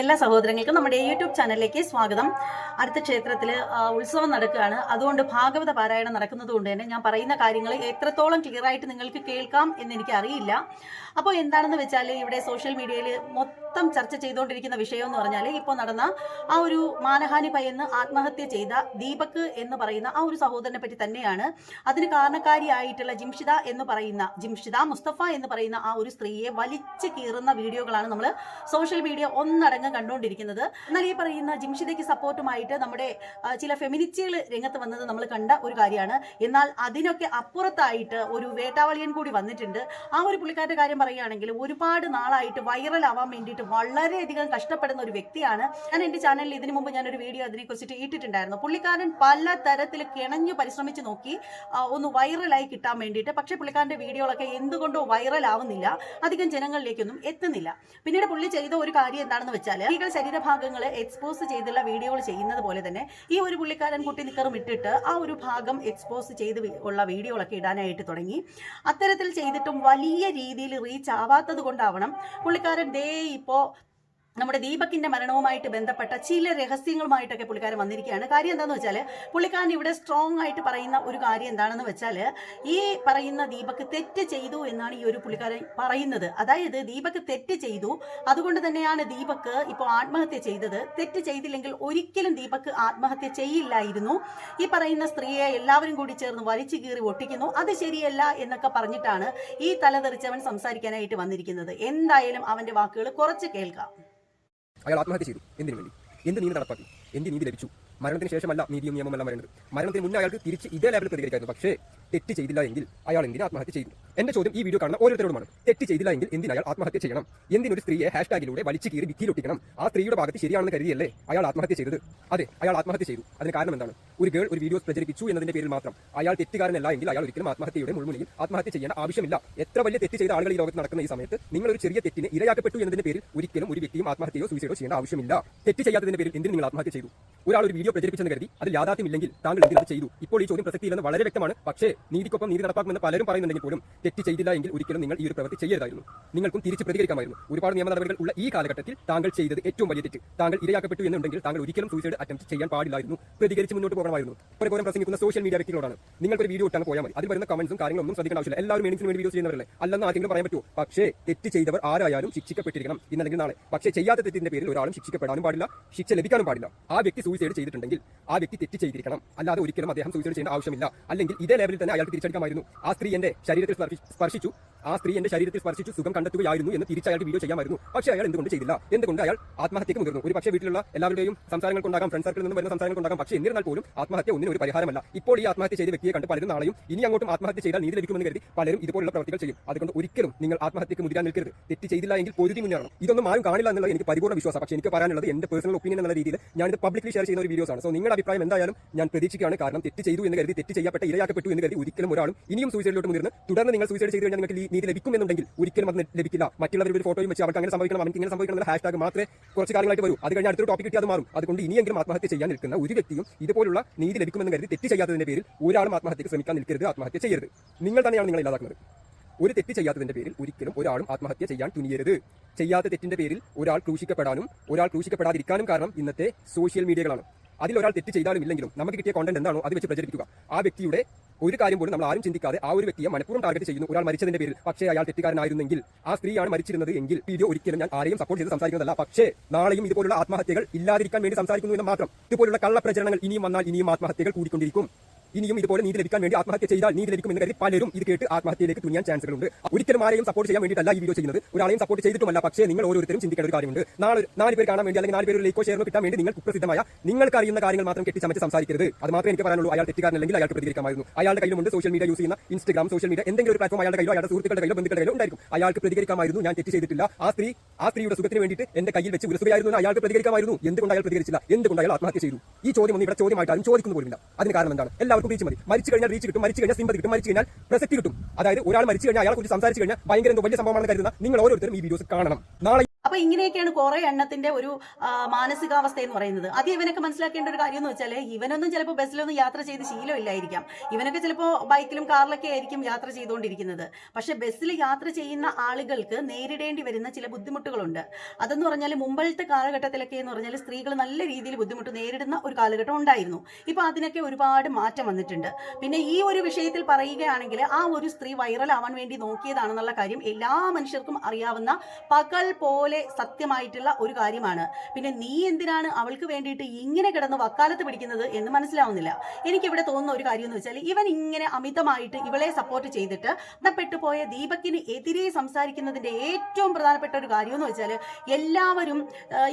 എല്ലാ സഹോദരങ്ങൾക്കും നമ്മുടെ യൂട്യൂബ് ചാനലിലേക്ക് സ്വാഗതം. അടുത്ത ക്ഷേത്രത്തിൽ ഉത്സവം നടക്കുകയാണ്. അതുകൊണ്ട് ഭാഗവത പാരായണം നടക്കുന്നത് കൊണ്ട് തന്നെ ഞാൻ പറയുന്ന കാര്യങ്ങൾ എത്രത്തോളം ക്ലിയർ ആയിട്ട് നിങ്ങൾക്ക് കേൾക്കാം എന്ന് എനിക്ക് അറിയില്ല അപ്പോൾ എന്താണെന്ന് വെച്ചാൽ ഇവിടെ സോഷ്യൽ മീഡിയയിൽ ചർച്ച ചെയ്തുകൊണ്ടിരിക്കുന്ന വിഷയം എന്ന് പറഞ്ഞാൽ ഇപ്പോൾ നടന്ന ആ ഒരു മാനഹാനി പയ്യെന്ന് ആത്മഹത്യ ചെയ്ത ദീപക് എന്ന് പറയുന്ന ആ ഒരു സഹോദരനെ പറ്റി തന്നെയാണ് അതിന് കാരണക്കാരിയായിട്ടുള്ള ജിംഷിദ എന്ന് പറയുന്ന ജിംഷിദ മുസ്തഫ എന്ന് പറയുന്ന ആ ഒരു സ്ത്രീയെ വലിച്ചു കീറുന്ന വീഡിയോകളാണ് നമ്മൾ സോഷ്യൽ മീഡിയ ഒന്നടങ്കം കണ്ടുകൊണ്ടിരിക്കുന്നത്. എന്നാൽ ഈ പറയുന്ന ജിംഷിതയ്ക്ക് സപ്പോർട്ടുമായിട്ട് നമ്മുടെ ചില ഫെമിനിസ്റ്റുകൾ രംഗത്ത് വന്നത് നമ്മൾ കണ്ട ഒരു കാര്യമാണ്. എന്നാൽ അതിനൊക്കെ അപ്പുറത്തായിട്ട് ഒരു വേട്ടാവളിയൻ കൂടി വന്നിട്ടുണ്ട്. ആ ഒരു പുള്ളിക്കാരുടെ കാര്യം പറയുകയാണെങ്കിൽ ഒരുപാട് നാളായിട്ട് വൈറൽ ആവാൻ വേണ്ടിയിട്ട് വളരെയധികം കഷ്ടപ്പെടുന്ന ഒരു വ്യക്തിയാണ്. ഞാൻ എന്റെ ചാനലിൽ ഇതിനു മുമ്പ് ഒരു വീഡിയോ അതിനെക്കുറിച്ചിട്ട് ഇട്ടിട്ടുണ്ടായിരുന്നു. പുള്ളിക്കാരൻ പല തരത്തിൽ കിണഞ്ഞു പരിശ്രമിച്ച് നോക്കി ഒന്ന് വൈറലായി കിട്ടാൻ വേണ്ടിയിട്ട്. പക്ഷേ പുള്ളിക്കാരന്റെ വീഡിയോകളൊക്കെ എന്തുകൊണ്ടോ വൈറൽ ആവുന്നില്ല അധികം ജനങ്ങളിലേക്കൊന്നും എത്തുന്നില്ല. പിന്നീട് പുള്ളി ചെയ്ത ഒരു കാര്യം എന്താണെന്ന് വെച്ചാൽ സ്ത്രീകൾ ശരീരഭാഗങ്ങൾ എക്സ്പോസ് ചെയ്തുള്ള വീഡിയോകൾ ചെയ്യുന്നത് പോലെ തന്നെ ഈ ഒരു പുള്ളിക്കാരൻ കുട്ടി നിക്കറും ഇട്ടിട്ട് ആ ഒരു ഭാഗം എക്സ്പോസ് ചെയ്ത് ഉള്ള വീഡിയോകളൊക്കെ ഇടാനായിട്ട് തുടങ്ങി. അത്തരത്തിൽ ചെയ്തിട്ടും വലിയ രീതിയിൽ റീച്ച് ആവാത്തത് കൊണ്ടാവണം പുള്ളിക്കാരൻ ദേ ഇപ്പോൾ を നമ്മുടെ ദീപക്കിന്റെ മരണവുമായിട്ട് ബന്ധപ്പെട്ട ചില രഹസ്യങ്ങളുമായിട്ടൊക്കെ പുള്ളിക്കാരൻ വന്നിരിക്കുകയാണ്. കാര്യം എന്താണെന്ന് വെച്ചാൽ പുള്ളിക്കാരൻ ഇവിടെ സ്ട്രോങ് ആയിട്ട് പറയുന്ന ഒരു കാര്യം എന്താണെന്ന് വെച്ചാൽ ഈ പറയുന്ന ദീപക് തെറ്റ് ചെയ്തു എന്നാണ് ഈ ഒരു പുള്ളിക്കാരൻ പറയുന്നത്. അതായത് ദീപക് തെറ്റ് ചെയ്തു. അതുകൊണ്ട് തന്നെയാണ് ദീപക് ഇപ്പോൾ ആത്മഹത്യ ചെയ്തത്. തെറ്റ് ചെയ്തില്ലെങ്കിൽ ഒരിക്കലും ദീപക് ആത്മഹത്യ ചെയ്യില്ലായിരുന്നു. ഈ പറയുന്ന സ്ത്രീയെ എല്ലാവരും കൂടി ചേർന്ന് വലിച്ചു കീറി ഒട്ടിക്കുന്നു. അത് ശരിയല്ല എന്നൊക്കെ പറഞ്ഞിട്ടാണ് ഈ തലതെറിച്ചവൻ സംസാരിക്കാനായിട്ട് വന്നിരിക്കുന്നത്. എന്തായാലും അവന്റെ വാക്കുകൾ കുറച്ച് കേൾക്കാം. അയാൾ ആത്മഹത്യ ചെയ്തു. എന്തിനു വേണ്ടി? എന്ത് നീതി നടപ്പാക്കി? എന്ത് നീതി ലഭിച്ചു? മരണത്തിന് ശേഷമല്ല നീതിയും നിയമമെല്ലാം വരേണ്ടത് മരണത്തിന് മുന്നേ അയാൾക്ക് തിരിച്ച് ഇതേ ലെവലിൽ പ്രതികരിക്കായിരുന്നു. പക്ഷേ തെറ്റ് ചെയ്തില്ല എങ്കിൽ അയാൾ എന്തിനെ ആത്മഹത്യ ചെയ്തു? എന്റെ ചോദ്യം ഈ വീഡിയോ കാണുന്ന ഓരോരുത്തരോടുമാണ്. തെറ്റ് ചെയ്തില്ല എങ്കിൽ എന്തിന് അയാൾ ആത്മഹത്യ ചെയ്യണം? എന്തിനൊരു സ്ത്രീയെ ഹാഷ്ടാഗിലൂടെ വലിച്ചു കീറി വിക്കിയിലൊട്ടിക്കണം ആ സ്ത്രീയുടെ ഭാഗത്ത് ശരിയാണെന്ന് കരുതിയല്ലേ അയാൾ ആത്മഹത്യ ചെയ്തത്? അതെ അയാൾ ആത്മഹത്യ ചെയ്തു. അതിന് കാരണം എന്താണ്? ഒരു ഗേൾ ഒരു വീഡിയോ പ്രചരിപ്പിച്ചു എന്നതിന്റെ പേരിൽ മാത്രം. അയാൾ തെറ്റുകാരനല്ല എങ്കിൽ അയാൾ ഒരിക്കലും ആത്മഹത്യയുടെ മുൾമുനയിൽ ആത്മഹത്യ ചെയ്യേണ്ട ആവശ്യമില്ല. എത്ര വലിയ തെറ്റ് ചെയ്ത ആളുകൾ ഈ ലോകത്ത് നടക്കുന്ന ഈ സമയത്ത് നിങ്ങൾ ഒരു ചെറിയ തെറ്റിന് ഇരയാക്കപ്പെട്ടു എന്നതിന്റെ പേരിൽ ഒരിക്കലും ഒരു വ്യക്തിയും ആത്മഹത്യയോ സൂയിസൈഡോ ചെയ്യേണ്ട ആവശ്യമില്ല. തെറ്റ് ചെയ്യാത്തതിന്റെ പേരിൽ എന്തിന് നിങ്ങൾ ആത്മഹത്യ ചെയ്തു? ഒരാൾ ഒരു വീഡിയോ പ്രചരിപ്പിച്ചെന്ന് കരുതി അത് യാഥാർത്ഥ്യമില്ലെങ്കിൽ താങ്കൾ എന്തിനത് ചെയ്തു? ഇപ്പോൾ ഈ ചോദ്യം പ്രസക്തിയില്ലെന്ന് വളരെ വ്യക്തമാണ്. പക്ഷേ നീതിക്കൊപ്പം നീതി നടപ്പാക്കുമെന്ന് പലരും പറയുന്നുണ്ടെങ്കിൽ പോലും തെറ്റ് ചെയ്തില്ല എങ്കിൽ ഒരിക്കലും നിങ്ങൾ ഈ ഒരു പ്രവൃത്തി ചെയ്യരുതായിരുന്നു. നിങ്ങൾക്കും തിരിച്ച് പ്രതികരിക്കാമായിരുന്നു. ഒരുപാട് നിയമ നടപടികൾ ഉള്ള ഈ കാലഘട്ടത്തിൽ താങ്കൾ ചെയ്തത് ഏറ്റവും വലിയ തെറ്റ്. താങ്കൾ ഇരയാക്കപ്പെട്ടു എന്നുണ്ടെങ്കിൽ താങ്കൾ ഒരിക്കലും സൂയിസൈഡ് അറ്റംപ്റ്റ് ചെയ്യാൻ പാടില്ലായിരുന്നു. പ്രതികരിച്ച് മുന്നോട്ട് പോകണമായിരുന്നു. പ്രകോരം പ്രസംഗിക്കുന്ന സോഷ്യൽ മീഡിയ വ്യക്തികളോടാണ്. നിങ്ങൾക്ക് ഒരു വീഡിയോ ഇട്ടാണ് പോയാൽ മതി. അതിൽ വരുന്ന കമന്റ്സും കാര്യങ്ങളൊന്നും ശ്രദ്ധിക്കേണ്ട ആവശ്യമില്ല. എല്ലാവരും മീനിങ്സിന് വേണ്ടി വീഡിയോ ചെയ്യുന്നവരല്ലേ? അല്ലെന്ന് ആർക്കെങ്കിലും പറയാൻ പറ്റുമോ പക്ഷേ തെറ്റ് ചെയ്തവർ ആരായാലും ശിക്ഷിക്കപ്പെട്ടിരിക്കണം ഇന്നല്ലെങ്കിൽ നാളെ. പക്ഷേ ചെയ്യാത്ത തെറ്റിന്റെ പേരിൽ ഒരാളും ശിക്ഷിക്കപ്പെടാനും പാടില്ല ശിക്ഷ ലഭിക്കാനും പാടില്ല. ആ വ്യക്തി സൂയിസൈഡ് ചെയ്തിട്ടുണ്ടെങ്കിൽ ആ വ്യക്തി തെറ്റ് ചെയ്തിരിക്കണം. അല്ലാതെ ഒരിക്കലും അദ്ദേഹം സൂയിസൈഡ് ചെയ്യേണ്ട ആവശ്യമില്ല. അല്ലെങ്കിൽ ഇതേ ലെവലിൽ തന്നെ അയാൾക്ക് തിരിച്ചടിക്കാമായിരുന്നു. ആ സ്ത്രീ എന്റെ ശരീരത്തിൽ സ്പർശിച്ചു. ആ സ്ത്രീ എന്റെ ശരീരത്തിൽ സ്പർശിച്ചു സുഖം കണ്ടെത്തുകയായിരുന്നു എന്ന് തിരിച്ച് അയാൾക്ക് വീഡിയോ ചെയ്യാമായിരുന്നു. പക്ഷേ അയാൾ എന്തുകൊണ്ട് ചെയ്തില്ല? എന്തുകൊണ്ട് അയാൾ ആത്മഹത്യക്ക് മുതിർന്നു? ഒരു പക്ഷേ വീട്ടിലുള്ള എല്ലാവരുടെയും സംസാരങ്ങൾ കൊണ്ടാകാം ഫ്രണ്ട് സർക്കിളിൽ നിന്ന് വരുന്ന സംസാരങ്ങൾ കൊണ്ടാകാം പക്ഷേ എന്നിരുന്നാൽ പോലും ആത്മഹത്യ ഒന്നിനും ഒരു പരിഹാരമല്ല. ഇപ്പോൾ ഈ ആത്മഹത്യ ചെയ്ത വ്യക്തിയെ കണ്ട് പലരും നാളെയും ഇനി അങ്ങോട്ടും ആത്മഹത്യ ചെയ്താൽ നീതി ലഭിക്കുമെന്ന് കരുതി പലരും ഇതുപോലുള്ള പ്രവർത്തികൾ ചെയ്യും. അതുകൊണ്ട് ഒരിക്കലും നിങ്ങൾ ആത്മഹത്യക്ക് മുതിരാൻ നിൽക്കരുത്. തെറ്റ് ചെയ്തില്ല എങ്കിൽ പൊരുതി മുന്നേറണം. ഇതൊന്നും ആരും കാണില്ല എന്നുള്ളത് എനിക്ക് പരിപൂർണ വിശ്വാസം പക്ഷേ എനിക്ക് പറയാനുള്ളത് എന്റെ പേഴ്സണൽ ഒപ്പീനിയൻ എന്നുള്ള രീതിയിൽ ഞാനിത് പബ്ലിക്കലി ഷെയർ ചെയ്യുന്ന ഒരു വീഡിയോസ് ആണ്. സോ നിങ്ങളുടെ അഭിപ്രായം എന്തായാലും ഞാൻ പ്രതീക്ഷിക്കുകയാണ്. കാരണം തെറ്റ് ചെയ്തു എന്ന് കരുതി തെറ്റ് ചെയ്യപ്പെട്ട ഇരയാക്കപ്പെട്ടു എന്ന് കരുതി ഒരിക്കലും ഒരാളും ഇനിയും സൂയിസൈഡിലോട്ട് മുതിർന്ന് തുടർന്ന് നിങ്ങൾ സൂയിസൈഡ് ചെയ്ത് കഴിഞ്ഞാൽ നിങ്ങൾക്ക് നീതി ലഭിക്കുമെന്നുണ്ടെങ്കിൽ ഒരിക്കലും അത് ലഭിക്കില്ല. മറ്റുള്ളവരുടെ ഒരു ഫോട്ടോയും വെച്ച് അവർക്ക് അങ്ങനെ സംഭവിക്കണം അവർക്ക് ഇങ്ങനെ സംഭവിക്കണം എന്നുള്ള ഹാഷ്ടാഗ് മാത്രമേ കുറച്ച് കാര്യങ്ങളായിട്ട് വരൂ. അത് കഴിഞ്ഞ അടുത്തൊരു ടോപ്പിക് കിട്ടി അത് മാറും. അതുകൊണ്ട് ഇനിയെങ്കിലും ആത്മഹത്യ ചെയ്യാൻ നിൽക്കുന്ന ഒരു വ്യക്തിയും ഇതുപോലുള്ള നീതി ലഭിക്കുമെന്ന് കരുതി തെറ്റ് ചെയ്യാത്തതിന്റെ പേരിൽ ഒരാളും ആത്മഹത്യക്ക് ശ്രമിക്കാൻ നിൽക്കരുത് ആത്മഹത്യ ചെയ്യരുത്. നിങ്ങൾ തന്നെയാണ് നിങ്ങൾ ഇല്ലാതാക്കുന്നത്. ഒരു തെറ്റ് ചെയ്യാത്തതിന്റെ പേരിൽ ഒരിക്കലും ഒരാളും ആത്മഹത്യ ചെയ്യാൻ തുനിയരുത്. ചെയ്യാത്ത തെറ്റിന്റെ പേരിൽ ഒരാൾ ക്രൂശിക്കപ്പെടാനും ഒരാൾ ക്രൂശിക്കപ്പെടാതിരിക്കാനും കാരണം ഇന്നത്തെ സോഷ്യൽ മീഡിയകളാണ് അതിൽ ഒരാൾ തെറ്റ് ചെയ്താലും ഇല്ലെങ്കിലും നമുക്ക് കിട്ടിയ കോണ്ടന്റ് എന്താണോ അത് വെച്ച് പ്രചരിപ്പിക്കുക. ആ വ്യക്തിയുടെ ഒരു കാര്യം പോലും നമ്മൾ ആരും ചിന്തിക്കാതെ ആ ഒരു വ്യക്തിയെ മനഃപൂർവം ടാർഗറ്റ് ചെയ്യുന്നു. ഒരാൾ മരിച്ചതിന്റെ പേരിൽ. പക്ഷേ അയാൾ തെറ്റുകാരനായിരുന്നെങ്കിൽ ആ സ്ത്രീയാണ് മരിച്ചിരുന്നത് എങ്കിൽ വീഡിയോ ഒരിക്കലും ഞാൻ ആരെയും സപ്പോർട്ട് ചെയ്ത് സംസാരിക്കുന്നതല്ല. പക്ഷേ നാളെയും ഇതുപോലുള്ള ആത്മഹത്യകൾ ഇല്ലാതിരിക്കാൻ വേണ്ടി സംസാരിക്കുന്നു എന്ന് മാത്രം. ഇതുപോലുള്ള കള്ളപ്രചരണങ്ങൾ ഇനിയും വന്നാൽ ഇനിയും ആത്മഹത്യകൾ കൂടിക്കൊണ്ടിരിക്കും. ഇനിയും ഇതുപോലെ നീതി ലഭിക്കാൻ വേണ്ടി ആത്മഹത്യ ചെയ്താൽ നീതി ലഭിക്കും എന്ന് കരുതി പലരും ഇത് കേട്ട് ആത്മഹത്യയിലേക്ക് തുനിയാൻ ചാൻസുകളുണ്ട്. ഒരിക്കലും ആരെയും സപ്പോർട്ട് ചെയ്യാൻ വേണ്ടിയിട്ടല്ല ഈ വീഡിയോ ചെയ്യുന്നത്. ഒരാളെയും സപ്പോർട്ട് ചെയ്തിട്ടുമല്ല. പക്ഷേ നിങ്ങൾ ഓരോരുത്തരും ചിന്തിക്കേണ്ട ഒരു കാര്യമുണ്ട്. നാളെ നാല് പേര് കാണാൻ വേണ്ടി അല്ലെങ്കിൽ നാല് പേര് ലൈക്കോ ഷെയറോ കിട്ടാൻ വേണ്ടി നിങ്ങൾ കുപ്രസിദ്ധമായ നിങ്ങൾക്ക് അറിയുന്ന കാര്യങ്ങൾ മാത്രം കെട്ടിച്ചമച്ച് സംസാരിക്കരുത്. അത് മാത്രമേ എനിക്ക് പറയാനുള്ളൂ. അയാൾ തെറ്റുകാരനല്ലെങ്കിൽ അയാൾ പ്രതികരിക്കാമായിരുന്നു. അയാളുടെ കയ്യിലുണ്ട് സോഷ്യൽ മീഡിയ യൂസ് ചെയ്യുന്ന ഇൻസ്റ്റാഗ്രാം സോഷ്യൽ മീഡിയ എന്തെങ്കിലും ഒരു പ്ലാറ്റ്ഫോം അയാളുടെ കയ്യിലോ അയാളുടെ സുഹൃത്തുക്കളുടെ കയ്യിലോ ബന്ധുക്കളുടെ കയ്യിലോ ഉണ്ടായിരിക്കും. അയാൾക്ക് പ്രതികരിക്കാമായിരുന്നു. ഞാൻ തെറ്റ് ചെയ്തിട്ടില്ല. ആ സ്ത്രീ ആ സ്ത്രീയുടെ സുഖത്തിന് വേണ്ടിയിട്ട് എന്റെ കയ്യിൽ വെച്ച് ഉരസുകയായിരുന്നു അയാൾക്ക് പ്രതികരിക്കാമായിരുന്നു. എന്തുകൊണ്ട് അയാൾ പ്രതികരിച്ചില്ല? എന്തുകൊണ്ട് അയാൾ ആത്മഹത്യ ചെയ്തു? ഈ ചോദ്യം ഒന്നും ഇവിടെ ചോദ്യമായിട്ട് ആരും ചോദിക്കുന്നു പോലുമില്ല. അതിന് കാരണം എന്താണ്? എല്ലാവർക്കും എല്ലാവർക്കും റീച്ച് മതി. മരിച്ചു കഴിഞ്ഞാൽ റീച്ച് കിട്ടും മരിച്ചു കഴിഞ്ഞാൽ സിമ്പതി കിട്ടും മരിച്ചു കഴിഞ്ഞാൽ പ്രസക്തി കിട്ടും. അതായത് ഒരാൾ മരിച്ചു കഴിഞ്ഞാൽ അയാളെ കുറിച്ച് സംസാരിച്ചു കഴിഞ്ഞാൽ ഭയങ്കര എന്തോ വലിയ സംഭവമാണെന്ന് കരുതുന്ന നിങ്ങൾ ഓരോരുത്തരും ഈ വീഡിയോസ് കാണണം. നാളെ അപ്പൊ ഇങ്ങനെയൊക്കെയാണ് കുറെ എണ്ണത്തിന്റെ ഒരു മാനസികാവസ്ഥ എന്ന് പറയുന്നത്. അത് ഇവനൊക്കെ മനസ്സിലാക്കേണ്ട ഒരു കാര്യം എന്ന് വെച്ചാൽ ഇവനൊന്നും ചിലപ്പോൾ ബസ്സിലൊന്നും യാത്ര ചെയ്ത് ശീലമില്ലായിരിക്കാം ഇവനൊക്കെ ചിലപ്പോൾ ബൈക്കിലും കാറിലൊക്കെ ആയിരിക്കും യാത്ര ചെയ്തുകൊണ്ടിരിക്കുന്നത്. പക്ഷെ ബസ്സിൽ യാത്ര ചെയ്യുന്ന ആളുകൾക്ക് നേരിടേണ്ടി വരുന്ന ചില ബുദ്ധിമുട്ടുകളുണ്ട്. അതെന്ന് പറഞ്ഞാൽ മുമ്പത്തെ കാലഘട്ടത്തിലൊക്കെ എന്ന് പറഞ്ഞാൽ സ്ത്രീകൾ നല്ല രീതിയിൽ ബുദ്ധിമുട്ട് നേരിടുന്ന ഒരു കാലഘട്ടം ഉണ്ടായിരുന്നു. ഇപ്പൊ അതിനൊക്കെ ഒരുപാട് മാറ്റം വന്നിട്ടുണ്ട്. പിന്നെ ഈ ഒരു വിഷയത്തിൽ പറയുകയാണെങ്കിൽ ആ ഒരു സ്ത്രീ വൈറൽ ആവാൻ വേണ്ടി നോക്കിയതാണെന്നുള്ള കാര്യം എല്ലാ മനുഷ്യർക്കും അറിയാവുന്ന പകൽ പോലെ സത്യമായിട്ടുള്ള ഒരു കാര്യമാണ്. പിന്നെ നീ എന്തിനാണ് അവൾക്ക് വേണ്ടിയിട്ട് ഇങ്ങനെ കിടന്ന് വക്കാലത്ത് പിടിക്കുന്നത് എന്ന് മനസ്സിലാവുന്നില്ല. എനിക്കിവിടെ തോന്നുന്ന ഒരു കാര്യം എന്ന് വെച്ചാൽ ഇവൻ ഇങ്ങനെ അമിതമായിട്ട് ഇവളെ സപ്പോർട്ട് ചെയ്തിട്ട് മരണപ്പെട്ടു പോയ ദീപക്കിന് എതിരെ സംസാരിക്കുന്നതിന്റെ ഏറ്റവും പ്രധാനപ്പെട്ട ഒരു കാര്യം എന്ന് വെച്ചാൽ എല്ലാവരും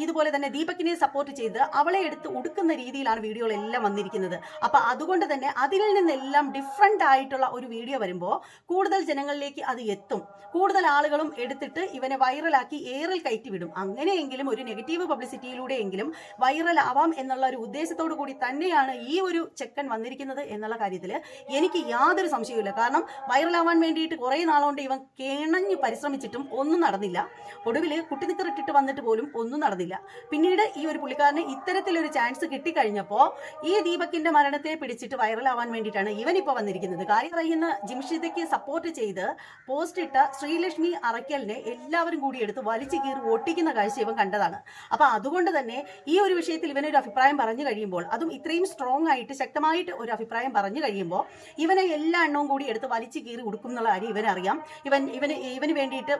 ഇതുപോലെ തന്നെ ദീപക്കിനെ സപ്പോർട്ട് ചെയ്ത് അവളെ എടുത്ത് ഉടുക്കുന്ന രീതിയിലാണ് വീഡിയോകളെല്ലാം വന്നിരിക്കുന്നത്. അപ്പൊ അതുകൊണ്ട് തന്നെ അതിൽ നിന്നെല്ലാം ഡിഫറെന്റ് ആയിട്ടുള്ള ഒരു വീഡിയോ വരുമ്പോൾ കൂടുതൽ ജനങ്ങളിലേക്ക് അത് എത്തും. കൂടുതൽ ആളുകളും എടുത്തിട്ട് ഇവനെ വൈറലാക്കി ഏറിൽ കയറ്റി വിടും. അങ്ങനെയെങ്കിലും ഒരു നെഗറ്റീവ് പബ്ലിസിറ്റിയിലൂടെയെങ്കിലും വൈറലാവാം എന്നുള്ള ഒരു ഉദ്ദേശത്തോടു കൂടി തന്നെയാണ് ഈ ഒരു ചെക്കൻ വന്നിരിക്കുന്നത് എന്നുള്ള കാര്യത്തിൽ എനിക്ക് യാതൊരു സംശയവുമില്ല. കാരണം വൈറലാവാൻ വേണ്ടിയിട്ട് കുറേ നാളുകൊണ്ട് ഇവൻ കേണഞ്ഞ് പരിശ്രമിച്ചിട്ടും ഒന്നും നടന്നില്ല. ഒടുവിൽ കുട്ടിനിത്തറിട്ടിട്ട് വന്നിട്ട് പോലും ഒന്നും നടന്നില്ല. പിന്നീട് ഈ ഒരു പുള്ളിക്കാരന് ഇത്തരത്തിലൊരു ചാൻസ് കിട്ടിക്കഴിഞ്ഞപ്പോൾ ഈ ദീപക്കിന്റെ മരണത്തെ പിടിച്ചിട്ട് വൈറലാവാൻ വേണ്ടിയിട്ടാണ് ഇവൻ ഇപ്പോൾ വന്നിരിക്കുന്നത്. കാര്യം അറിയുന്ന ജിംഷിദയ്ക്ക് സപ്പോർട്ട് ചെയ്ത് പോസ്റ്റ് ഇട്ട ശ്രീലക്ഷ്മി അറയ്ക്കലിനെ എല്ലാവരും കൂടി എടുത്ത് വലിച്ചു കീറി ഒട്ടിക്കുന്ന കാഴ്ച ഇവൻ കണ്ടതാണ്. അപ്പൊ അതുകൊണ്ട് തന്നെ ഈ ഒരു വിഷയത്തിൽ ഇവനൊരു അഭിപ്രായം പറഞ്ഞു കഴിയുമ്പോൾ അതും ഇത്രയും സ്ട്രോങ് ആയിട്ട് ശക്തമായിട്ട് ഒരു അഭിപ്രായം പറഞ്ഞു കഴിയുമ്പോൾ ഇവനെ എല്ലാ എണ്ണവും കൂടി എടുത്ത് വലിച്ചു കീറി ഉടുക്കും എന്നുള്ള കാര്യം ഇവനറിയാം. ഇവൻ ഇവന് ഇവന് വേണ്ടിയിട്ട്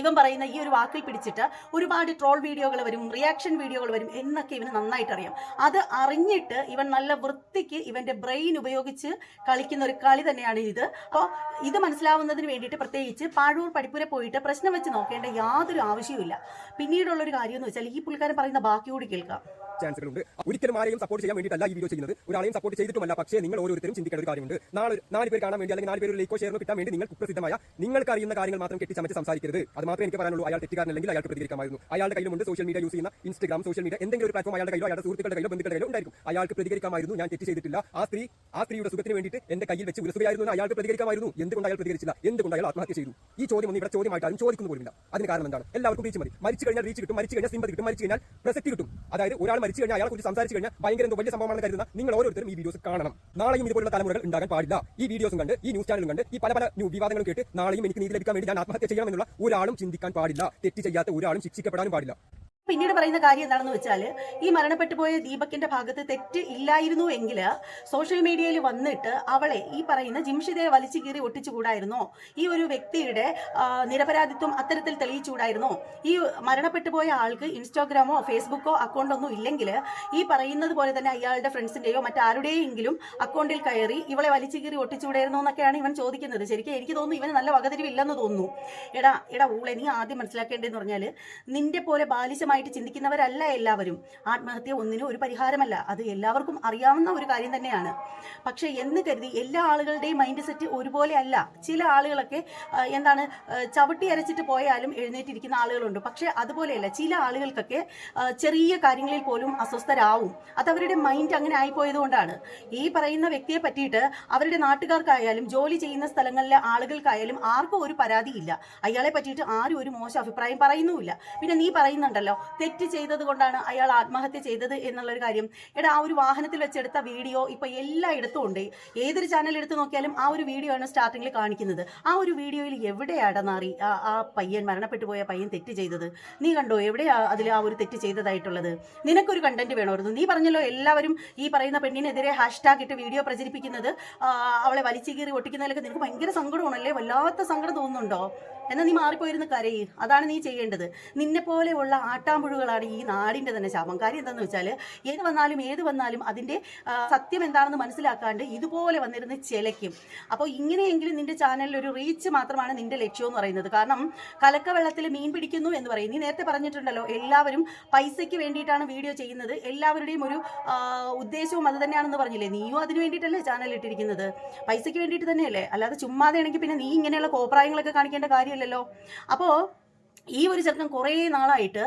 ഇവൻ പറയുന്ന ഈ ഒരു വാക്കിൽ പിടിച്ചിട്ട് ഒരുപാട് ട്രോൾ വീഡിയോകൾ വരും റിയാക്ഷൻ വീഡിയോകൾ വരും എന്നൊക്കെ ഇവന് നന്നായിട്ട് അറിയാം. അത് അറിഞ്ഞിട്ട് ഇവൻ നല്ല വൃത്തിക്ക് ഇവന്റെ ബ്രെയിൻ ഉപയോഗിച്ച് കളിക്കുന്ന ഒരു കളി തന്നെയാണ് ഇത്. അപ്പോൾ ഇത് മനസ്സിലാവുന്നതിന് വേണ്ടിയിട്ട് പ്രത്യേകിച്ച് പാഴൂർ പഠിപ്പുര പോയിട്ട് പ്രശ്നം വെച്ച് നോക്കേണ്ട യാതൊരു ആവശ്യവുമില്ല. പിന്നീടുള്ള ഒരു കാര്യം എന്ന് വെച്ചാൽ ഈ പുള്ളിക്കാരൻ പറയുന്ന ബാക്കി കൂടി കേൾക്കാം. ചാൻസുകളുണ്ട്. ഒരിക്കലും ആരെയും സപ്പോർട്ട് ചെയ്യാൻ വേണ്ടിയിട്ടല്ല ഈ വീഡിയോ ചെയ്യുന്നത്. ഒരാളെയും സപ്പോർട്ട് ചെയ്തിട്ടുമല്ല. പക്ഷേ നിങ്ങൾ ഓരോരുത്തരും ചിന്തിക്കേണ്ട ഒരു കാര്യമുണ്ട്. നാല് നാല് പേര് കാണാൻ വേണ്ടി അല്ലെങ്കിൽ നാല് പേര് ലൈക്കോ ഷെയറിനോ കിട്ടാൻ വേണ്ടി നിങ്ങൾ കുപ്രസിദ്ധമായ നിങ്ങൾക്ക് അറിയുന്ന കാര്യങ്ങൾ മാത്രം കെട്ടിച്ചമച്ച് സംസാരിക്കരുത്. അത് മാത്രമേ എനിക്ക് പറയാനുള്ളൂ. അയാൾ തെറ്റുകാരനല്ലെങ്കിൽ അയാൾക്ക് പ്രതികരിക്കാമായിരുന്നു. അയാളുടെ കയ്യിലുണ്ട് സോഷ്യൽ മീഡിയ യൂസ് ചെയ്യുന്ന ഇൻസ്റ്റാഗ്രാം സോഷ്യൽ മീഡിയ എന്തെങ്കിലും ഒരു പ്ലാറ്റ്ഫോം അയാളുടെ കയ്യിലോ അയാളുടെ സുഹൃത്തുക്കളുടെ കയ്യിലോ ബന്ധുക്കളുടെ കയ്യിലോ ഉണ്ടായിരിക്കും. അയാൾക്ക് പ്രതികരിക്കാമായിരുന്നു. ഞാൻ തെറ്റ് ചെയ്തിട്ടില്ല. ആ സ്ത്രീ ആ സ്ത്രീയുടെ സുഖത്തിന് വേണ്ടിയിട്ട് എന്റെ കയ്യിൽ വെച്ച് ഉരസുകയായിരുന്നു അയാൾ അയാൾക്ക് പ്രതികരിക്കാമായിരുന്നു. എന്തുകൊണ്ട് അയാൾ പ്രതികരിച്ചില്ല? എന്തുകൊണ്ട് അയാൾ ആത്മഹത്യ ചെയ്തു? ഈ ചോദ്യം ഒന്നും ഇവിടെ ചോദ്യമായിട്ടാരും ചോദിക്കുന്നു പോലുമില്ല. അതിന് കാരണം എന്താണ്? എല്ലാവർക്കും റീച്ച് മതി. മരിച്ചു കഴിഞ്ഞാൽ റീച്ച് കിട്ടും. മരിച്ചു കഴിഞ്ഞാൽ സിമ്പതി കിട്ടും. മരിച്ചു കഴിഞ്ഞാൽ പ്രസക്തി കിട്ടും. അതായത് ഒരാൾ മരിച്ചു കഴിഞ്ഞാൽ അയാളെ കുറിച്ച് സംസാരിച്ചു കഴിഞ്ഞാൽ ഭയങ്കര എന്തോ വലിയ സംഭവമാണ് കരുതുന്ന നിങ്ങൾ ഓരോരുത്തരും ഈ വീഡിയോസ് കാണണം. നാളെയും ഇതുപോലുള്ള തലമുറകൾ ഉണ്ടാകാൻ പാടില്ല. ഈ വീഡിയോസും കണ്ട് ഈ ന്യൂസ് ചാനലും കണ്ട് ഈ പല പല വിവാദങ്ങളും കേട്ട് നാളെയും എനിക്ക് നീതി ലഭിക്കാൻ വേണ്ടി ഞാൻ ആത്മഹത്യ ചെയ്യണമെന്നുള്ള ഒരാളും ചിന്തിക്കാൻ പാടില്ല. തെറ്റ് ചെയ്യാത്ത ഒരാളും ശിക്ഷിക്കപ്പെടാനും പാടില്ല. പിന്നീട് പറയുന്ന കാര്യം എന്താണെന്ന് വെച്ചാൽ ഈ മരണപ്പെട്ടു പോയ ദീപക്കിന്റെ ഭാഗത്ത് തെറ്റ് ഇല്ലായിരുന്നു എങ്കിൽ സോഷ്യൽ മീഡിയയിൽ വന്നിട്ട് അവളെ ഈ പറയുന്ന ജിംഷിതയെ വലിച്ചു കീറി ഒട്ടിച്ചുകൂടായിരുന്നോ? ഈ ഒരു വ്യക്തിയുടെ നിരപരാധിത്വം അത്തരത്തിൽ തെളിയിച്ചുകൂടായിരുന്നോ? ഈ മരണപ്പെട്ടു പോയ ആൾക്ക് ഇൻസ്റ്റാഗ്രാമോ ഫേസ്ബുക്കോ അക്കൗണ്ട് ഒന്നും ഇല്ലെങ്കിൽ ഈ പറയുന്നത് പോലെ തന്നെ അയാളുടെ ഫ്രണ്ട്സിന്റെയോ മറ്റാരുടെയെങ്കിലും അക്കൗണ്ടിൽ കയറി ഇവളെ വലിച്ചു കീറി ഒട്ടിച്ചുകൂടായിരുന്നോ എന്നൊക്കെയാണ് ഇവൻ ചോദിക്കുന്നത്. ശരിക്കും എനിക്ക് തോന്നുന്നു ഇവന് നല്ല വകതിരിവില്ലെന്ന് തോന്നുന്നു. എടാ എടാ ഊളെ നീ ആദ്യം മനസ്സിലാക്കേണ്ടതെന്ന് പറഞ്ഞാൽ നിന്റെ പോലെ ബാലിശമായിട്ട് ചിന്തിക്കുന്നവരല്ല എല്ലാവരും. ആത്മഹത്യ ഒന്നിനും ഒരു പരിഹാരമല്ല. അത് എല്ലാവർക്കും അറിയാവുന്ന ഒരു കാര്യം തന്നെയാണ്. പക്ഷേ എന്ന് കരുതി എല്ലാ ആളുകളുടെയും മൈൻഡ് സെറ്റ് ഒരുപോലെ അല്ല. ചില ആളുകളൊക്കെ എന്താണ് ചവിട്ടി അരച്ചിട്ട് പോയാലും എഴുന്നേറ്റിരിക്കുന്ന ആളുകളുണ്ട്. പക്ഷേ അതുപോലെയല്ല ചില ആളുകൾക്കൊക്കെ ചെറിയ കാര്യങ്ങളിൽ പോലും അസ്വസ്ഥരാവും. അത് അവരുടെ മൈൻഡ് അങ്ങനെ ആയിപ്പോയതുകൊണ്ടാണ് ഈ പറയുന്ന വ്യക്തിയെ പറ്റിയിട്ട് അവരുടെ നാട്ടുകാർക്കായാലും ജോലി ചെയ്യുന്ന സ്ഥലങ്ങളിലെ ആളുകൾക്കായാലും ആർക്കും ഒരു പരാതിയില്ല. അയാളെ പറ്റിയിട്ട് ആരും ഒരു മോശം അഭിപ്രായം പറയുന്നുമില്ല. പിന്നെ നീ പറയുന്നുണ്ടല്ലോ തെറ്റ് ചെയ്തത് കൊണ്ടാണ് അയാൾ ആത്മഹത്യ ചെയ്തത് എന്നുള്ളൊരു കാര്യം. എടാ ആ ഒരു വാഹനത്തിൽ വെച്ചെടുത്ത വീഡിയോ ഇപ്പൊ എല്ലായിടത്തും ഉണ്ട്. ഏതൊരു ചാനൽ എടുത്ത് നോക്കിയാലും ആ ഒരു വീഡിയോ ആണ് സ്റ്റാർട്ടിങ്ങിൽ കാണിക്കുന്നത്. ആ ഒരു വീഡിയോയിൽ എവിടെയാണ് ആ ആ പയ്യൻ മരണപ്പെട്ടു പോയ പയ്യൻ തെറ്റ് ചെയ്തത്? നീ കണ്ടോ എവിടെയാ അതിൽ ആ ഒരു തെറ്റ് ചെയ്തതായിട്ടുള്ളത്? നിനക്കൊരു കണ്ടന്റ് വേണമായിരുന്നു. നീ പറഞ്ഞല്ലോ എല്ലാവരും ഈ പറയുന്ന പെണ്ണിനെതിരെ ഹാഷ്ടാഗ് ഇട്ട് വീഡിയോ പ്രചരിപ്പിക്കുന്നത് അവളെ വലിച്ചു കീറി ഒട്ടിക്കുന്നതിലൊക്കെ നിനക്ക് ഭയങ്കര സങ്കടമാണല്ലേ? വല്ലാത്ത സങ്കടം തോന്നുന്നുണ്ടോ? എന്നാൽ നീ മാറിപ്പോയിരുന്ന് കരയി. അതാണ് നീ ചെയ്യേണ്ടത്. നിന്നെ പോലെയുള്ള ആട്ടാമ്പുഴുകളാണ് ഈ നാടിന്റെ തന്നെ ശാപം. കാര്യം എന്താണെന്ന് വെച്ചാൽ ഏത് വന്നാലും ഏത് വന്നാലും അതിന്റെ സത്യം എന്താണെന്ന് മനസ്സിലാക്കാണ്ട് ഇതുപോലെ വന്നിരുന്ന് ചിലയ്ക്കും. അപ്പോൾ ഇങ്ങനെയെങ്കിലും നിന്റെ ചാനലിൽ ഒരു റീച്ച് മാത്രമാണ് നിന്റെ ലക്ഷ്യം എന്ന് പറയുന്നത്. കാരണം കലക്കവെള്ളത്തിൽ മീൻ പിടിക്കുന്നു എന്ന് പറയും. നീ നേരത്തെ പറഞ്ഞിട്ടുണ്ടല്ലോ എല്ലാവരും പൈസയ്ക്ക് വേണ്ടിയിട്ടാണ് വീഡിയോ ചെയ്യുന്നത്. എല്ലാവരുടെയും ഒരു ഉദ്ദേശവും അത് തന്നെയാണെന്ന് പറഞ്ഞില്ലേ? നീയും അതിന് വേണ്ടിയിട്ടല്ലേ ചാനൽ ഇട്ടിരിക്കുന്നത്? പൈസയ്ക്ക് വേണ്ടിയിട്ട് തന്നെയല്ലേ? അല്ലാതെ ചുമ്മാതെ ആണെങ്കിൽ പിന്നെ നീ ഇങ്ങനെയുള്ള കോപ്രായങ്ങളൊക്കെ കാണിക്കേണ്ട കാര്യമില്ലല്ലോ. അപ്പോൾ ഈ ഒരു ചെറുക്കൻ കുറേ നാളായിട്ട്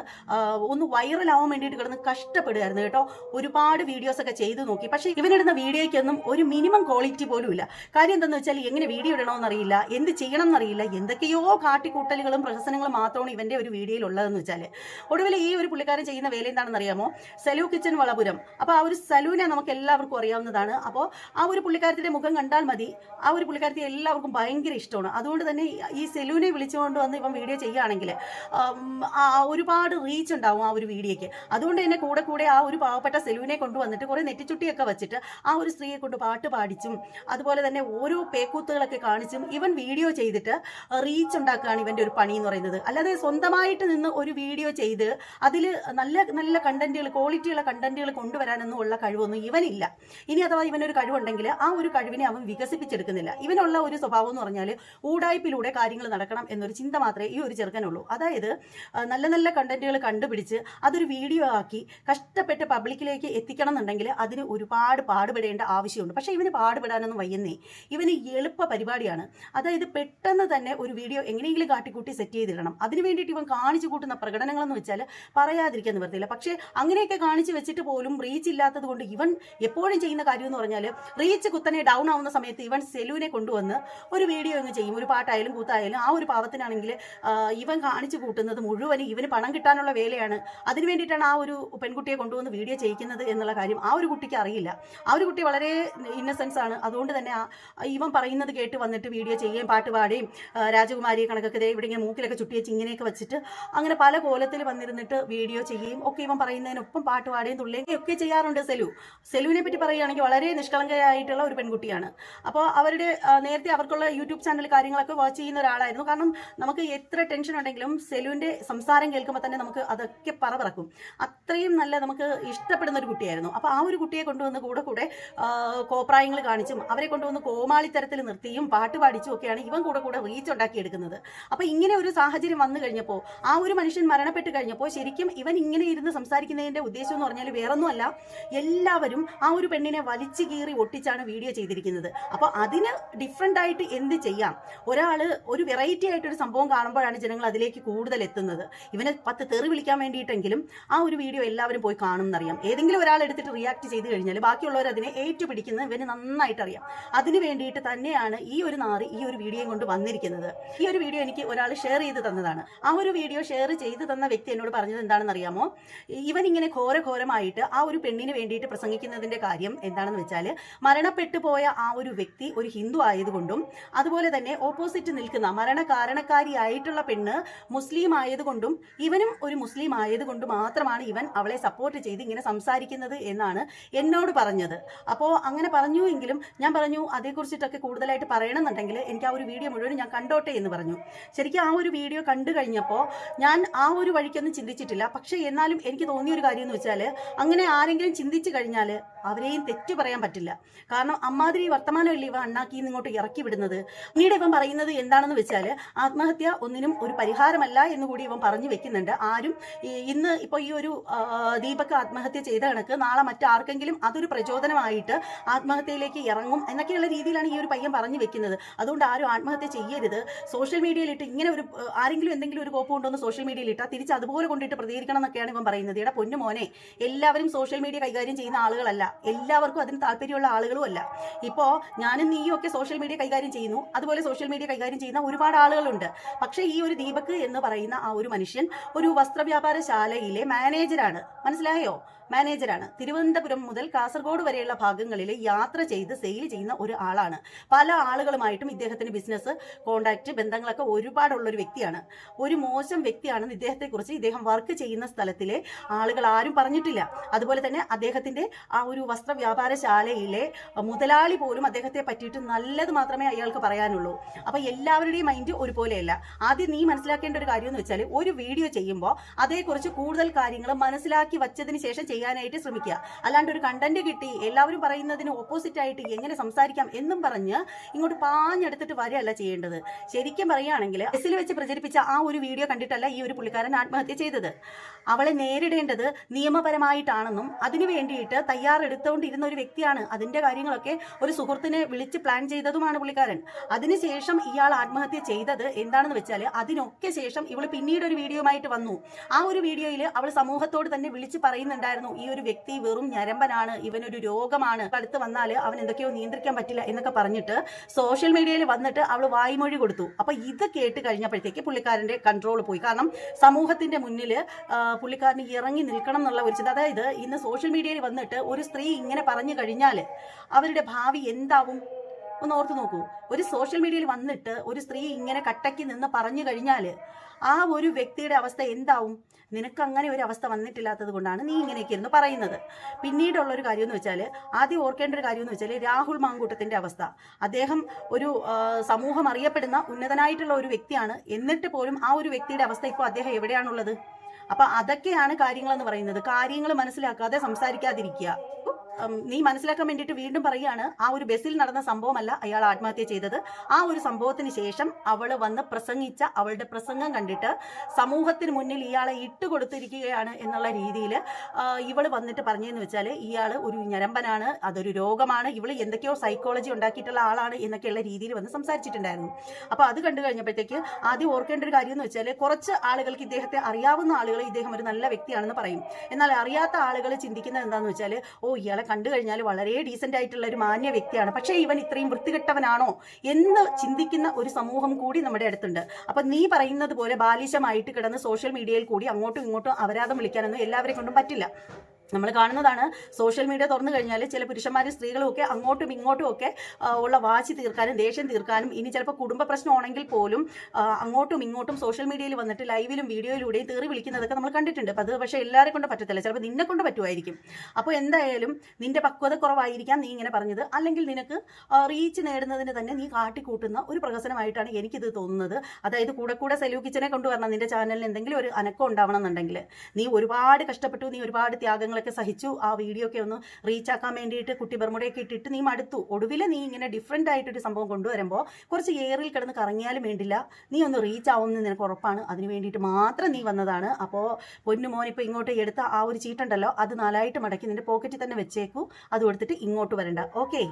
ഒന്ന് വൈറലാവാൻ വേണ്ടിയിട്ട് കിടന്ന് കഷ്ടപ്പെടുകയായിരുന്നു കേട്ടോ. ഒരുപാട് വീഡിയോസ് ഒക്കെ ചെയ്തു നോക്കി. പക്ഷേ ഇവനിടുന്ന വീഡിയോയ്ക്കൊന്നും ഒരു മിനിമം ക്വാളിറ്റി പോലും ഇല്ല കാര്യം എന്താണെന്ന് വെച്ചാൽ എങ്ങനെ വീഡിയോ ഇടണമെന്ന് അറിയില്ല എന്ത് ചെയ്യണം എന്നറിയില്ല എന്തൊക്കെയോ കാട്ടിക്കൂട്ടലുകളും പ്രഹസനങ്ങളും മാത്രമാണ് ഇവന്റെ ഒരു വീഡിയോയിൽ ഉള്ളതെന്ന് വെച്ചാൽ. ഒടുവിൽ ഈ ഒരു പുള്ളിക്കാരൻ ചെയ്യുന്ന വേല എന്താണെന്ന് അറിയാമോ? സലൂ കിച്ചൻ വളപുരം. അപ്പോൾ ആ ഒരു സലൂനെ നമുക്ക് എല്ലാവർക്കും അറിയാവുന്നതാണ്. അപ്പോൾ ആ ഒരു പുള്ളിക്കാരത്തിന്റെ മുഖം കണ്ടാൽ മതി. ആ ഒരു പുള്ളിക്കാരത്തെ എല്ലാവർക്കും ഭയങ്കര ഇഷ്ടമാണ്. അതുകൊണ്ട് തന്നെ ഈ സെലൂനെ വിളിച്ചുകൊണ്ട് വന്ന് ഇവൻ വീഡിയോ ചെയ്യുകയാണെങ്കിൽ ഒരുപാട് റീച്ച് ഉണ്ടാവും ആ ഒരു വീഡിയോയ്ക്ക്. അതുകൊണ്ട് തന്നെ കൂടെ കൂടെ ആ ഒരു പാവപ്പെട്ട സെലൂനെ കൊണ്ടുവന്നിട്ട് കുറേ നെറ്റിച്ചുട്ടിയൊക്കെ വെച്ചിട്ട് ആ ഒരു സ്ത്രീയെ കൊണ്ട് പാട്ട് പാടിച്ചും അതുപോലെ തന്നെ ഓരോ പേക്കൂത്തുകളൊക്കെ കാണിച്ചും ഇവൻ വീഡിയോ ചെയ്തിട്ട് റീച്ച് ഉണ്ടാക്കുകയാണ് ഇവന്റെ ഒരു പണി എന്ന് പറയുന്നത്. അല്ലാതെ സ്വന്തമായിട്ട് നിന്ന് ഒരു വീഡിയോ ചെയ്ത് അതിൽ നല്ല നല്ല കണ്ടന്റുകൾ ക്വാളിറ്റിയുള്ള കണ്ടന്റുകൾ കൊണ്ടുവരാനൊന്നും ഉള്ള കഴിവൊന്നും ഇവനില്ല. ഇനി അഥവാ ഇവനൊരു കഴിവുണ്ടെങ്കിൽ ആ ഒരു കഴിവിനെ അവൻ വികസിപ്പിച്ചെടുക്കുന്നില്ല. ഇവനുള്ള ഒരു സ്വഭാവം എന്ന് പറഞ്ഞാൽ ഊടായ്പിലൂടെ കാര്യങ്ങൾ നടക്കണം എന്നൊരു ചിന്ത മാത്രമേ ഈ ഒരു ചെറുക്കനുള്ളൂ. അതായത് നല്ല നല്ല കണ്ടന്റുകൾ കണ്ടുപിടിച്ച് അതൊരു വീഡിയോ ആക്കി കഷ്ടപ്പെട്ട് പബ്ലിക്കിലേക്ക് എത്തിക്കണം എന്നുണ്ടെങ്കിൽ അതിന് ഒരുപാട് പാടുപെടേണ്ട ആവശ്യമുണ്ട്. പക്ഷേ ഇവന് പാടുപെടാനൊന്നും വയ്യുന്നേ. ഇവന് എളുപ്പ പരിപാടിയാണ്. അതായത് പെട്ടെന്ന് തന്നെ ഒരു വീഡിയോ എങ്ങനെയെങ്കിലും കാട്ടിക്കൂട്ടി സെറ്റ് ചെയ്തിടണം. അതിന് വേണ്ടിയിട്ട് ഇവൻ കാണിച്ചു കൂട്ടുന്ന പ്രകടനങ്ങളെന്ന് വെച്ചാൽ പറയാതിരിക്കാൻ നിവർത്തിയില്ല പക്ഷേ അങ്ങനെയൊക്കെ കാണിച്ചു വെച്ചിട്ട് പോലും റീച്ച് ഇല്ലാത്തത് കൊണ്ട് ഇവൻ എപ്പോഴും ചെയ്യുന്ന കാര്യം എന്ന് പറഞ്ഞാൽ റീച്ച് കുത്തനെ ഡൗൺ ആവുന്ന സമയത്ത് ഇവൻ സെലൂനെ കൊണ്ടുവന്ന് ഒരു വീഡിയോ ഇങ്ങ് ചെയ്യും. ഒരു പാട്ടായാലും കൂത്തായാലും ആ ഒരു പാവത്തിനാണെങ്കിൽ ഇവൻ കാണിച്ചു കൂട്ടുന്നത് മുഴുവൻ ഇവന് പണം കിട്ടാനുള്ള വേലയാണ്. അതിന് വേണ്ടിയിട്ടാണ് ആ ഒരു പെൺകുട്ടിയെ കൊണ്ടുവന്ന് വീഡിയോ ചെയ്യിക്കുന്നത് എന്നുള്ള കാര്യം ആ ഒരു കുട്ടിക്ക് അറിയില്ല. ആ ഒരു കുട്ടി വളരെ ഇന്നസെൻസ് ആണ്. അതുകൊണ്ട് തന്നെ ഇവൻ പറയുന്നത് കേട്ട് വന്നിട്ട് വീഡിയോ ചെയ്യുകയും പാട്ട് പാടുകയും രാജകുമാരി കണക്കൊക്കെ ഇവിടെ ഇങ്ങനെ മൂക്കിലൊക്കെ ചുട്ടി ചിങ്ങനെയൊക്കെ വെച്ചിട്ട് അങ്ങനെ പല കോലത്തിൽ വന്നിരുന്നിട്ട് വീഡിയോ ചെയ്യുകയും ഒക്കെ ഇവൻ പറയുന്നതിനൊപ്പം പാട്ട് പാടുകയും തുള്ളുകയും ഒക്കെ ചെയ്യാറുണ്ട് സെലു. സെലുവിനെ പറ്റി പറയുകയാണെങ്കിൽ വളരെ നിഷ്കളങ്കയായിട്ടുള്ള ഒരു പെൺകുട്ടിയാണ്. അപ്പോൾ അവരുടെ നേരത്തെ അവർക്കുള്ള യൂട്യൂബ് ചാനൽ കാര്യങ്ങളൊക്കെ വാച്ച് ചെയ്യുന്ന ഒരാളായിരുന്നു. കാരണം നമുക്ക് എത്ര ടെൻഷൻ ഉണ്ടെങ്കിലും സെലുവിന്റെ സംസാരം കേൾക്കുമ്പോൾ തന്നെ നമുക്ക് അതൊക്കെ പറ പറക്കും അത്രയും നല്ല നമുക്ക് ഇഷ്ടപ്പെടുന്ന ഒരു കുട്ടിയായിരുന്നു. അപ്പോൾ ആ ഒരു കുട്ടിയെ കൊണ്ടുവന്ന് കൂടെ കൂടെ കോപ്രായങ്ങൾ കാണിച്ചും അവരെ കൊണ്ടുവന്ന് കോമാളിത്തരത്തിൽ നിർത്തിയും പാട്ട് പാടിച്ചും ഒക്കെയാണ് ഇവൻ കൂടെ കൂടെ റീച്ച് ഉണ്ടാക്കിയെടുക്കുന്നത് അപ്പോൾ ഇങ്ങനെ ഒരു സാഹചര്യം വന്നു കഴിഞ്ഞപ്പോൾ ആ ഒരു മനുഷ്യൻ മരണപ്പെട്ട് കഴിഞ്ഞപ്പോൾ ശരിക്കും ഇവൻ ഇങ്ങനെ ഇരുന്ന് സംസാരിക്കുന്നതിന്റെ ഉദ്ദേശം എന്ന് പറഞ്ഞാൽ വേറൊന്നുമല്ല. എല്ലാവരും ആ ഒരു പെണ്ണിനെ വലിച്ചു കീറി ഒട്ടിച്ചാണ് വീഡിയോ ചെയ്തിരിക്കുന്നത്. അപ്പോൾ അതിന് ഡിഫറെന്റ് ആയിട്ട് എന്ത് ചെയ്യാം? ഒരാൾ ഒരു വെറൈറ്റി ആയിട്ടൊരു സംഭവം കാണുമ്പോഴാണ് ജനങ്ങൾ അതിലേക്ക് കൂടുതൽ എത്തുന്നത് ഇവനെ പത്ത് തെറി വിളിക്കാൻ വേണ്ടിയിട്ടെങ്കിലും ആ ഒരു വീഡിയോ എല്ലാവരും പോയി കാണും എന്നറിയാം ഏതെങ്കിലും ഒരാൾ എടുത്തിട്ട് റിയാക്ട് ചെയ്ത് കഴിഞ്ഞാൽ ബാക്കിയുള്ളവർ അതിനെ ഏറ്റുപിടിക്കുന്നത് ഇവന് നന്നായിട്ട് അറിയാം അതിന് വേണ്ടിയിട്ട് തന്നെയാണ് ഈ ഒരു നാറി ഈ ഒരു വീഡിയോ കൊണ്ട് വന്നിരിക്കുന്നത്. ഈ ഒരു വീഡിയോ എനിക്ക് ഒരാൾ ഷെയർ ചെയ്ത് തന്നതാണ്. ആ ഒരു വീഡിയോ ഷെയർ ചെയ്ത് തന്ന വ്യക്തി എന്നോട് പറഞ്ഞത് എന്താണെന്ന് അറിയാമോ ഇവൻ ഇങ്ങനെ ഘോരഘോരമായിട്ട് ആ ഒരു പെണ്ണിന് വേണ്ടിയിട്ട് പ്രസംഗിക്കുന്നതിന്റെ കാര്യം എന്താണെന്ന് വെച്ചാൽ മരണപ്പെട്ടു പോയ ആ ഒരു വ്യക്തി ഒരു ഹിന്ദു ആയതുകൊണ്ടും അതുപോലെ തന്നെ ഓപ്പോസിറ്റ് നിൽക്കുന്ന മരണ കാരണക്കാരിയായിട്ടുള്ള പെണ്ണ് മുസ്ലിം ആയതുകൊണ്ടും ഇവനും ഒരു മുസ്ലിം ആയതുകൊണ്ട് മാത്രമാണ് ഇവൻ അവളെ സപ്പോർട്ട് ചെയ്ത് ഇങ്ങനെ സംസാരിക്കുന്നത് എന്നാണ് എന്നോട് പറഞ്ഞത്. അപ്പോൾ അങ്ങനെ പറഞ്ഞു എങ്കിലും ഞാൻ പറഞ്ഞു അതേക്കുറിച്ചിട്ടൊക്കെ കൂടുതലായിട്ട് പറയണമെന്നുണ്ടെങ്കിൽ എനിക്ക് ആ ഒരു വീഡിയോ മുഴുവൻ ഞാൻ കണ്ടോട്ടെ എന്ന് പറഞ്ഞു. ശരിക്കും ആ ഒരു വീഡിയോ കണ്ടു കഴിഞ്ഞപ്പോൾ ഞാൻ ആ ഒരു വഴിക്കൊന്നും ചിന്തിച്ചിട്ടില്ല. പക്ഷേ എന്നാലും എനിക്ക് തോന്നിയ ഒരു കാര്യം എന്ന് വെച്ചാൽ അങ്ങനെ ആരെങ്കിലും ചിന്തിച്ചു കഴിഞ്ഞാൽ അവരെയും തെറ്റു പറയാൻ പറ്റില്ല. കാരണം അമ്മാതിരി വർത്തമാനമല്ലേ ഇവ അണ്ണാക്കി ഇങ്ങോട്ട് ഇറക്കി വിടുന്നത്? പിന്നീട് ഇവൻ പറയുന്നത് എന്താണെന്ന് വെച്ചാൽ ആത്മഹത്യ ഒന്നിനും ഒരു പരിഹാരമല്ല എന്ന് കൂടി ഇവൻ പറഞ്ഞു വെക്കുന്നുണ്ട്. ആരും ഇന്ന് ഇപ്പോൾ ഈ ഒരു ദീപക് ആത്മഹത്യ ചെയ്ത കണക്ക് നാളെ മറ്റാർക്കെങ്കിലും അതൊരു പ്രചോദനമായിട്ട് ആത്മഹത്യയിലേക്ക് ഇറങ്ങും എന്നൊക്കെയുള്ള രീതിയിലാണ് ഈ ഒരു പയ്യൻ പറഞ്ഞു വെക്കുന്നത്. അതുകൊണ്ട് ആരും ആത്മഹത്യ ചെയ്യരുത്. സോഷ്യൽ മീഡിയയിലിട്ട് ഇങ്ങനെ ഒരു ആരെങ്കിലും എന്തെങ്കിലും ഒരു കോപ്പ് കൊണ്ടുവന്ന് സോഷ്യൽ മീഡിയയിൽ ഇട്ടാൽ തിരിച്ച് അതുപോലെ കൊണ്ടിട്ട് പ്രതികരിക്കണം എന്നൊക്കെയാണ് ഇവൻ പറയുന്നത്. ഇവിടെ പൊന്നു മോനെ എല്ലാവരും സോഷ്യൽ മീഡിയ കൈകാര്യം ചെയ്യുന്ന ആളുകളല്ല. എല്ലാവർക്കും അതിന് താല്പര്യമുള്ള ആളുകളും അല്ല. ഇപ്പോൾ ഞാനും നീയും ഒക്കെ സോഷ്യൽ മീഡിയ കൈകാര്യം ചെയ്യുന്നു. അതുപോലെ സോഷ്യൽ മീഡിയ കൈകാര്യം ചെയ്യുന്ന ഒരുപാട് ആളുകളുണ്ട്. പക്ഷേ ഈ ഒരു ദീപക് പറയുന്ന ആ ഒരു മനുഷ്യൻ ഒരു വസ്ത്രവ്യാപാരശാലയിലെ മാനേജരാണ് മനസ്സിലായോ? മാനേജരാണ്. തിരുവനന്തപുരം മുതൽ കാസർഗോഡ് വരെയുള്ള ഭാഗങ്ങളിൽ യാത്ര ചെയ്ത് സെയിൽ ചെയ്യുന്ന ഒരു ആളാണ്. പല ആളുകളുമായിട്ടും ഇദ്ദേഹത്തിന് ബിസിനസ് കോണ്ടാക്ട് ബന്ധങ്ങളൊക്കെ ഒരുപാടുള്ള ഒരു വ്യക്തിയാണ്. ഒരു മോശം വ്യക്തിയാണെന്ന് ഇദ്ദേഹത്തെക്കുറിച്ച് ഇദ്ദേഹം വർക്ക് ചെയ്യുന്ന സ്ഥലത്തിലെ ആളുകൾ ആരും പറഞ്ഞിട്ടില്ല. അതുപോലെ തന്നെ അദ്ദേഹത്തിന്റെ ആ ഒരു വസ്ത്ര വ്യാപാരശാലയിലെ മുതലാളി പോലും അദ്ദേഹത്തെ പറ്റിയിട്ട് നല്ലത് മാത്രമേ അയാൾക്ക് പറയാനുള്ളൂ. അപ്പൊ എല്ലാവരുടെയും മൈൻഡ് ഒരുപോലെയല്ല. ആദ്യം നീ മനസ്സിലാക്കേണ്ട ഒരു കാര്യം എന്ന് വെച്ചാൽ ഒരു വീഡിയോ ചെയ്യുമ്പോൾ അതേക്കുറിച്ച് കൂടുതൽ കാര്യങ്ങൾ മനസ്സിലാക്കി വച്ചതിന് ശേഷം ചെയ്യാനായിട്ട് ശ്രമിക്കുക. അല്ലാണ്ട് ഒരു കണ്ടന്റ് കിട്ടി എല്ലാവരും പറയുന്നതിന് ഓപ്പോസിറ്റ് ആയിട്ട് എങ്ങനെ സംസാരിക്കാം എന്നും പറഞ്ഞ് ഇങ്ങോട്ട് പാഞ്ഞെടുത്തിട്ട് വരികയല്ല ചെയ്യേണ്ടത്. ശരിക്കും പറയുകയാണെങ്കിൽ ബസ്സിൽ വെച്ച് പ്രചരിപ്പിച്ച ആ ഒരു വീഡിയോ കണ്ടിട്ടല്ല ഈ ഒരു പുള്ളിക്കാരൻ ആത്മഹത്യ ചെയ്തത്. അവളെ നേരിടേണ്ടത് നിയമപരമായിട്ടാണെന്നും അതിനു വേണ്ടിയിട്ട് തയ്യാറെടുത്തുകൊണ്ടിരുന്ന ഒരു വ്യക്തിയാണ് അതിന്റെ കാര്യങ്ങളൊക്കെ ഒരു സുഹൃത്തിനെ വിളിച്ച് പ്ലാൻ ചെയ്തതുമാണ് പുള്ളിക്കാരൻ. അതിനുശേഷം ഇയാൾ ആത്മഹത്യ ചെയ്തത് എന്താണെന്ന് വെച്ചാൽ അതിനൊക്കെ ശേഷം ഇവൾ പിന്നീട് ഒരു വീഡിയോ ആയിട്ട് വന്നു. ആ ഒരു വീഡിയോയിൽ അവൾ സമൂഹത്തോട് തന്നെ വിളിച്ച് പറയുന്നുണ്ടായിരുന്നു ഈ ഒരു വ്യക്തി വെറും ഞരമ്പനാണ് ഇവനൊരു രോഗമാണ്. അടുത്ത് വന്നാൽ അവൻ എന്തൊക്കെയോ നിയന്ത്രിക്കാൻ പറ്റില്ല എന്നൊക്കെ പറഞ്ഞിട്ട് സോഷ്യൽ മീഡിയയിൽ വന്നിട്ട് അവൾ വായ്മൊഴി കൊടുത്തു. അപ്പോൾ ഇത് കേട്ട് കഴിഞ്ഞപ്പോഴത്തേക്ക് പുള്ളിക്കാരന്റെ കൺട്രോൾ പോയി. കാരണം സമൂഹത്തിന്റെ മുന്നിൽ പുള്ളിക്കാരന് ഇറങ്ങി നിൽക്കണം എന്നുള്ള ഒരു ചിന്ത. അതായത് ഇന്ന് സോഷ്യൽ മീഡിയയിൽ വന്നിട്ട് ഒരു സ്ത്രീ ഇങ്ങനെ പറഞ്ഞു കഴിഞ്ഞാൽ അവരുടെ ഭാവി എന്താവും? ഒന്ന് ഓർത്ത് നോക്കൂ. ഒരു സോഷ്യൽ മീഡിയയിൽ വന്നിട്ട് ഒരു സ്ത്രീ ഇങ്ങനെ കട്ടയ്ക്ക് നിന്ന് പറഞ്ഞു കഴിഞ്ഞാൽ ആ ഒരു വ്യക്തിയുടെ അവസ്ഥ എന്താവും? നിനക്ക് അങ്ങനെ ഒരു അവസ്ഥ വന്നിട്ടില്ലാത്തത് കൊണ്ടാണ് നീ ഇങ്ങനെയൊക്കെ ഇരുന്ന് പറയുന്നത്. പിന്നീടുള്ള ഒരു കാര്യം എന്ന് വെച്ചാൽ ആദ്യം ഓർക്കേണ്ട ഒരു കാര്യം എന്ന് വെച്ചാൽ രാഹുൽ മാങ്കൂട്ടത്തിന്റെ അവസ്ഥ. അദ്ദേഹം ഒരു സമൂഹം അറിയപ്പെടുന്ന ഉന്നതനായിട്ടുള്ള ഒരു വ്യക്തിയാണ്. എന്നിട്ട് പോലും ആ ഒരു വ്യക്തിയുടെ അവസ്ഥ ഇപ്പോൾ അദ്ദേഹം എവിടെയാണുള്ളത്? അപ്പൊ അതൊക്കെയാണ് കാര്യങ്ങൾ എന്ന് പറയുന്നത്. കാര്യങ്ങൾ മനസ്സിലാക്കാതെ സംസാരിക്കാതിരിക്കുക. നീ മനസ്സിലാക്കാൻ വേണ്ടിയിട്ട് വീണ്ടും പറയുകയാണ് ആ ഒരു ബസ്സിൽ നടന്ന സംഭവമല്ല അയാൾ ആത്മഹത്യ ചെയ്തത്. ആ ഒരു സംഭവത്തിന് ശേഷം അവൾ വന്ന് പ്രസംഗിച്ച അവളുടെ പ്രസംഗം കണ്ടിട്ട് സമൂഹത്തിന് മുന്നിൽ ഇയാളെ ഇട്ട് കൊടുത്തിരിക്കുകയാണ് എന്നുള്ള രീതിയിൽ ഇവൾ വന്നിട്ട് പറഞ്ഞതെന്ന് വെച്ചാൽ ഇയാൾ ഒരു ഞരമ്പനാണ് അതൊരു രോഗമാണ് ഇവൾ എന്തൊക്കെയോ സൈക്കോളജി ഉണ്ടാക്കിയിട്ടുള്ള ആളാണ് എന്നൊക്കെയുള്ള രീതിയിൽ വന്ന് സംസാരിച്ചിട്ടുണ്ടായിരുന്നു. അപ്പോൾ അത് കണ്ടു കഴിഞ്ഞപ്പോഴത്തേക്ക് ആദ്യം ഓർക്കേണ്ട ഒരു കാര്യം എന്ന് വെച്ചാൽ കുറച്ച് ആളുകൾക്ക് ഇദ്ദേഹത്തെ അറിയാവുന്ന ആളുകൾ ഇദ്ദേഹം ഒരു നല്ല വ്യക്തിയാണെന്ന് പറയും. എന്നാൽ അറിയാത്ത ആളുകൾ ചിന്തിക്കുന്നത് എന്താണെന്ന് വെച്ചാൽ ഓ ഇയാളെ കണ്ടു കഴിഞ്ഞാൽ വളരെ ഡീസന്റ് ആയിട്ടുള്ള ഒരു മാന്യ വ്യക്തിയാണ്. പക്ഷേ ഇവൻ ഇത്രയും വൃത്തികെട്ടവനാണോ എന്ന് ചിന്തിക്കുന്ന ഒരു സമൂഹം കൂടി നമ്മുടെ അടുത്തുണ്ട്. അപ്പൊ നീ പറയുന്നത് പോലെ ബാലിശമായിട്ട് കിടന്ന് സോഷ്യൽ മീഡിയയിൽ കൂടി അങ്ങോട്ടും ഇങ്ങോട്ടും അപരാധം വിളിക്കാനൊന്നും എല്ലാവരെയും കൊണ്ടും പറ്റില്ല. നമ്മൾ കാണുന്നതാണ്. സോഷ്യൽ മീഡിയ തുറന്നു കഴിഞ്ഞാൽ ചില പുരുഷന്മാരും സ്ത്രീകളും ഒക്കെ അങ്ങോട്ടും ഇങ്ങോട്ടും ഒക്കെ ഉള്ള വാശി തീർക്കാനും ദേഷ്യം തീർക്കാനും ഇനി ചിലപ്പോൾ കുടുംബ പ്രശ്നമാണെങ്കിൽ പോലും അങ്ങോട്ടും ഇങ്ങോട്ടും സോഷ്യൽ മീഡിയയിൽ വന്നിട്ട് ലൈവിലും വീഡിയോയിലൂടെയും തീറി വിളിക്കുന്നതൊക്കെ നമ്മൾ കണ്ടിട്ടുണ്ട്. അപ്പോൾ അത് പക്ഷേ എല്ലാവരെ കൊണ്ട് പറ്റത്തില്ല. ചിലപ്പോൾ നിന്നെ കൊണ്ട് പറ്റുമായിരിക്കും. അപ്പോൾ എന്തായാലും നിന്റെ പക്വത കുറവായിരിക്കാം നീ ഇങ്ങനെ പറഞ്ഞത്. അല്ലെങ്കിൽ നിനക്ക് റീച്ച് നേടുന്നതിന് തന്നെ നീ കാട്ടിക്കൂട്ടുന്ന ഒരു പ്രഹസനമായിട്ടാണ് എനിക്കിത് തോന്നുന്നത്. അതായത് കൂടെ കൂടെ സെലൂ കിച്ചനെ കൊണ്ടുവരണം നിന്റെ ചാനലിന് എന്തെങ്കിലും ഒരു അനക്കം ഉണ്ടാവണം എന്നുണ്ടെങ്കിൽ. നീ ഒരുപാട് കഷ്ടപ്പെട്ടു നീ ഒരുപാട് ത്യാഗങ്ങളൊക്കെ സഹിച്ചു ആ വീഡിയോ ഒക്കെ ഒന്ന് റീച്ച് ആക്കാൻ വേണ്ടിയിട്ട് കുട്ടി ബർമുടയൊക്കെ ഇട്ടിട്ട് നീ മടുത്തു. ഒടുവിൽ നീ ഇങ്ങനെ ഡിഫറെന്റ് ആയിട്ടൊരു സംഭവം കൊണ്ടുവരുമ്പോൾ കുറച്ച് ഏറിൽ കിടന്ന് കറങ്ങിയാലും വേണ്ടില്ല. നീ ഒന്ന് റീച്ച് ആവുമെന്ന് നിനക്ക് ഉറപ്പാണ്. അതിന് വേണ്ടിയിട്ട് മാത്രം നീ വന്നതാണ്. അപ്പോൾ പൊന്നു മോൻ ഇപ്പോൾ ഇങ്ങോട്ട് എടുത്ത ആ ഒരു ചീട്ടുണ്ടല്ലോ അത് നാലായിട്ട് മടക്കി നിന്റെ പോക്കറ്റിൽ തന്നെ വെച്ചേക്കൂ. അത് കൊടുത്തിട്ട് ഇങ്ങോട്ട് വരണ്ട. ഓക്കെ